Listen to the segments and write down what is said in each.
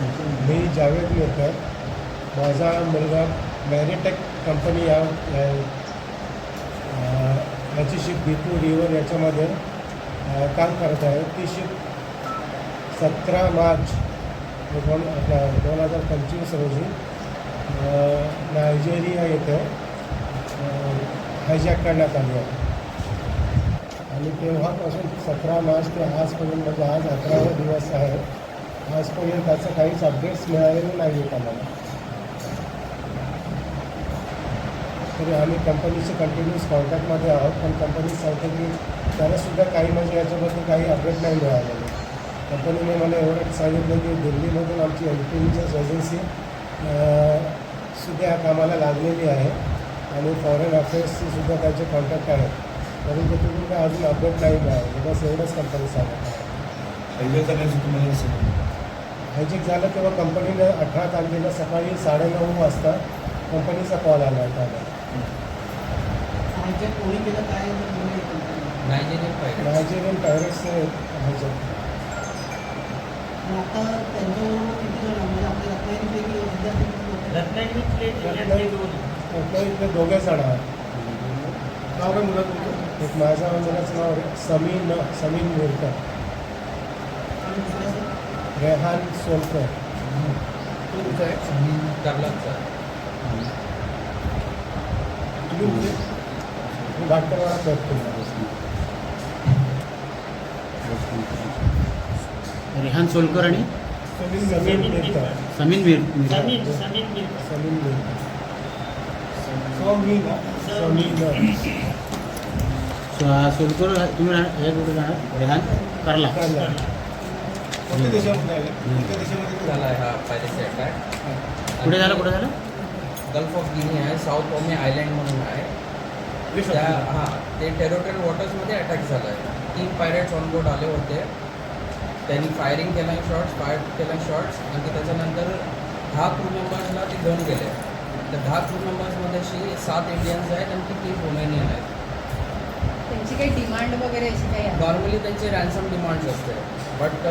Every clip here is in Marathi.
मी जावेद मिरकर माझा मुलगा मॅरिटेक कंपनी या याची शिप बिपू रिवर याच्यामध्ये काम करत आहे. ती शिप सतरा मार्च दोन दोन हजार पंचवीस रोजी नायजेरिया येथे हायजॅक करण्यात आली आहे. आणि तेव्हापासून सतरा मार्च ते आजपर्यंत म्हणजे आज अकरावा दिवस आहे. आजपर्यंत त्याचं काहीच अपडेट्स मिळालेले नाही आहेत आम्हाला तरी आम्ही कंपनीचे कंटिन्यूस कॉन्टॅक्टमध्ये आहोत पण कंपनी सांगते की त्यालासुद्धा काही म्हणजे याच्याबद्दल काही अपडेट नाही मिळालेलं. कंपनीने मला एवढंच सांगितलं की दिल्लीमधून आमची इंटेलिजन्स एजन्सी सुद्धा या कामाला लागलेली आहे आणि फॉरेन अफेअर्सची सुद्धा त्याचे कॉन्टॅक्ट आहेत. परंतु तुम्ही काय अजून अपडेट नाही मिळाले बस एवढंच कंपनी सांगत आहे. हायजेक झालं तेव्हा कंपनीनं अठरा तारखेला सकाळी साडेनऊ वाजता कंपनीचा कॉल आला होता. नायजेरियन पायरेट्सचे हायजेक? रत्नागिरीतले दोघे जण आहेत. नाव काय मुलं तुमचं एक माझ्या मुलाचं नाव समीन समीन मिरकर रेहान सोलकर. तो कुठं आहे कर्लाचा तुम्ही मी करतो. रेहान सोलकर आणि समीन मिरकर. समीन वीर- समीन समीन मिरकर. मिरकर. सोलकर तुम्ही हे कुठे राहणार रेहान करला. करला. कोणत्या देशामध्ये आले? कोणत्या देशामध्ये झाला आहे हा पायरेसी अटॅक कुठे झालं कुठे झालं? गल्फ ऑफ गिनी आहे साऊथ ओमे आयलँड म्हणून आहे. त्या हां ते टेरोटेल वॉटर्समध्ये अटॅक झाला आहे. तीन पायरेट्स ऑनबोर्ड आले होते. त्यांनी फायरिंग केला शॉट्स फायर केला शॉट्स आणि त्याच्यानंतर दहा क्रू मेंबर्सला ते घेऊन गेले तर दहा क्रू मेंबर्समध्ये अशी सात इंडियन्स आहेत आणि ती तीन रोमेनियन आहेत. त्यांची काही डिमांड वगैरे अशी काही आहे? नॉर्मली त्यांचे रॅन्सम डिमांड्स असते. बट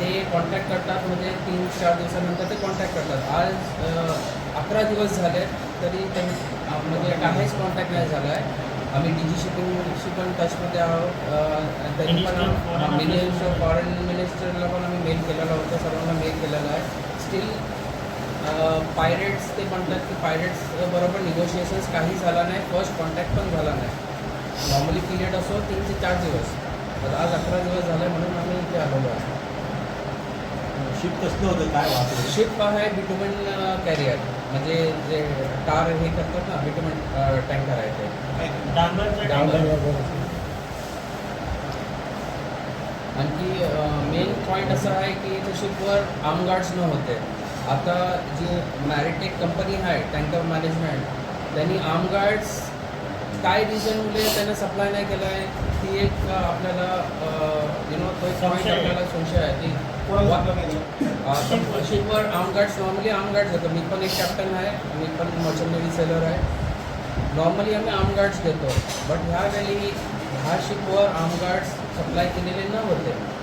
ते कॉन्टॅक्ट करतात म्हणजे तीन चार दिवसानंतर ते कॉन्टॅक्ट करतात. आज अकरा दिवस झाले तरी त्यां म्हणजे काहीच कॉन्टॅक्ट नाही झाला आहे आम्ही डी जी शिपिंगशी पण टचमध्ये आहोत. अं, त्यांनी पण Minister of Foreign minister Affairs. Foreign मिनिस्टरला पण आम्ही मेल केलेला होता. सर्वांना मेल केलेला आहे. स्टील पायरेट्स ते म्हणतात की पायरेट्स बरोबर निगोशिएशन्स काही झाला नाही. फर्स्ट कॉन्टॅक्ट पण झाला नाही. नॉर्मली पिरियड असो तीन ते चार दिवस. तर आज अकरा दिवस झाले म्हणून आम्ही इथे आलेलो आहे. शिप कसलं होतं? काय वाहतूक शिप आहे बिटुमेन कॅरियर म्हणजे जे कार हे करतात ना बिटुमेन टँकर आहे ते. आणखी मेन पॉईंट असं आहे की त्या शिपवर आर्मगार्ड्स न होते. आता जी मॅरिटेक कंपनी आहे टँकर मॅनेजमेंट त्यांनी आर्मगार्ड्स काय रिझनमुळे त्यांना सप्लाय नाही केलं आहे ती एक आपल्याला यु नो तो एक. आपल्याला संशय आहे. की शिपवर आर्मगार्ड्स नॉर्मली आर्मगार्ड्स देतो मी पण एक कॅप्टन आहे मी पण नेव्ही सेलर आहे. नॉर्मली आम्ही आर्मगार्ड्स देतो बट ह्यावेळी ह्या शिपवर आर्मगार्ड्स सप्लाय केलेले न होते आर्मगार्ड्स म्हणजे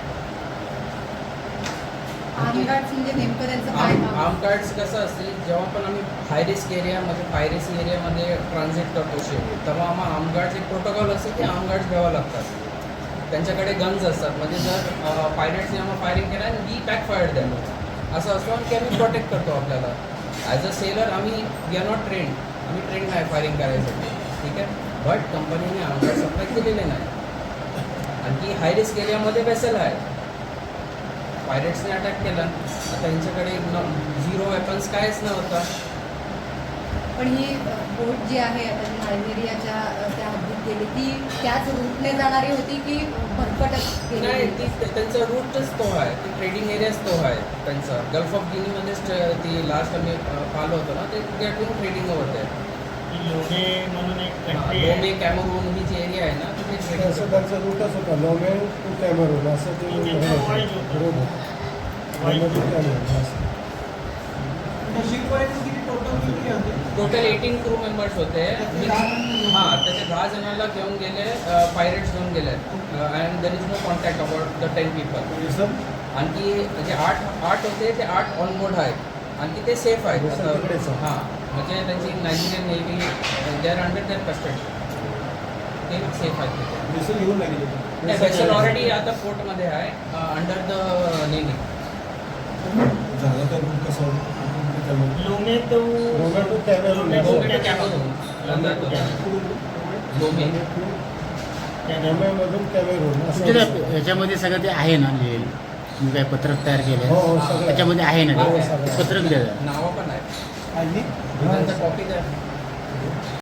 नेमकं त्यांचं काय आर्म काम आर्मगार्ड्स कसं असते जेव्हा पण आम्ही हाय रिस्क एरिया म्हणजे पायरेसी एरियामध्ये ट्रान्झिट करतो शिप तेव्हा आम्हाला आर्मगार्ड्स एक प्रोटोकॉल असते की आर्मगार्ड्स घ्यावं लागतात. त्यांच्याकडे गन्स असतात. म्हणजे जर पायरेट्सने आम्हाला फायरिंग केलं आणि वी बॅक फायर्ड द्या असं असतं आणि की आम्ही प्रोटेक्ट करतो आपल्याला. ॲज अ सेलर आम्ही वी आर नॉट ट्रेंड आम्ही ट्रेंड नाही फायरिंग करायसाठी ठीक आहे? बट कंपनीने आर्मगार्ड सप्लाय केलेले नाही. आणखी हाय रिस्क एरियामध्ये वेसल आहे. पायरेट्सने अटॅक केला. आता यांच्याकडे न झिरो वेपन्स कायच नव्हता. पण ही बोट जी आहे आता नायजेरियाच्या त्या हद्दीत गेली ती त्याच रूटने जाणारी होती की भरकटच नाही ती त्यांचा रूटच तो आहे. ती ट्रेडिंग एरियाच तो आहे त्यांचा. गल्फ ऑफ गिनीमध्येच ती लास्ट आम्ही पाहिलं होतं ना ते तिकडून ट्रेडिंग होते. लोणे म्हणून एक कंट्री कॅमरून ही जी एरिया आहे ना तिथे त्यांचं रूटच होतं लोमे टू कॅमेरून असं ते हे असं. टोटल किती होते? टोटल एटीन क्रू मेंबर्स होते. हां त्याचे दहा जणांना घेऊन गेले पायरेट्स घेऊन गेले. And there is no contact about the ten people आणखी जे आठ आठ होते ते आठ ऑन बोर्ड आहेत. आणखी ते सेफ आहेत. हां. म्हणजे त्यांची Nigerian navy they are under their custody ते सेफ आहेत वेसल घेऊन नाही वेसल ऑलरेडी आता पोर्टमध्ये आहे अंडर द नेव्ही झालं तर मग कसं त्याच्यामध्ये लोणे तो कॅमेरून असं तुमच्या असतं. त्या- याच्यामध्ये सगळं ते आहे ना लिहिलेलं तुम्ही काय पत्रक तयार केलं हो हो त्याच्यामध्ये आहे. ना हो, ते? पत्रक द्या नावं पण आहे आणि त्यांचं कॉपी द्या